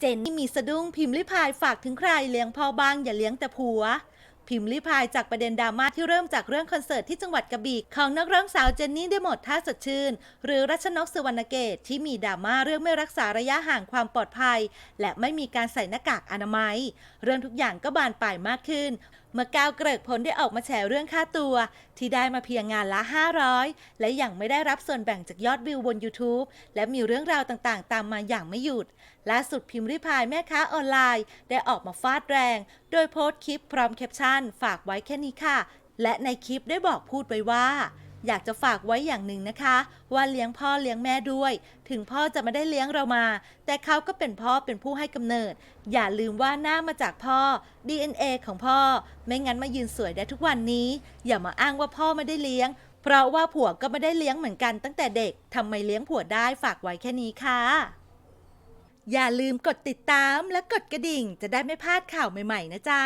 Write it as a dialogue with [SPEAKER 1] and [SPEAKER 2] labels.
[SPEAKER 1] เจนนี่มีสะดุ้งพิมพ์ลิพายฝากถึงใครเลี้ยงพ่อบ้างอย่าเลี้ยงแต่ผัว พิมพ์ลิพายจากประเด็นดราม่าที่เริ่มจากเรื่องคอนเสิร์ตที่จังหวัดกระบี่ของนักร้องสาวเจนนี่ได้หมดท่าสดชื่น หรือรัชนกสุวรรณเกตที่มีดราม่าเรื่องไม่รักษาระยะห่างความปลอดภัย และไม่มีการใส่หน้ากากอนามัย เรื่องทุกอย่างก็บานปลายมากขึ้น เมื่อก้าวเกริกผลได้ออกมาแฉเรื่องค่าตัว ที่ได้มาเพียงงานละ 500 และยังไม่ได้รับส่วนแบ่งจากยอดวิวบน YouTube และมีเรื่องราวต่างๆ ตามมาอย่างไม่หยุด ล่าสุดพิมพ์ริพายแม่ค้าออนไลน์ ได้ออกมาฟาดแรง โดยโพสต์คลิปพร้อมแคปชั่น ฝากไว้แค่นี้ค่ะ และในคลิปได้บอกพูดไว้ว่า อยากจะฝากไว้อย่างหนึ่งนะคะ ว่าเลี้ยงพ่อเลี้ยงแม่ด้วย ถึงพ่อจะไม่ได้เลี้ยงเรามา แต่เขาก็เป็นพ่อเป็นผู้ให้กำเนิด อย่าลืมว่าหน้ามาจากพ่อ DNA ของพ่อ ไม่งั้นมายืนสวยได้ทุกวันนี้ อย่ามาอ้างว่าพ่อไม่ได้เลี้ยง เพราะว่าผัวก็ไม่ได้เลี้ยงเหมือนกันตั้งแต่เด็กทำไมเลี้ยงผัวได้ฝากไว้แค่นี้ค่ะอย่าลืมกดติดตามและกดกระดิ่งจะได้ไม่พลาดข่าวใหม่ ๆ นะจ๊ะ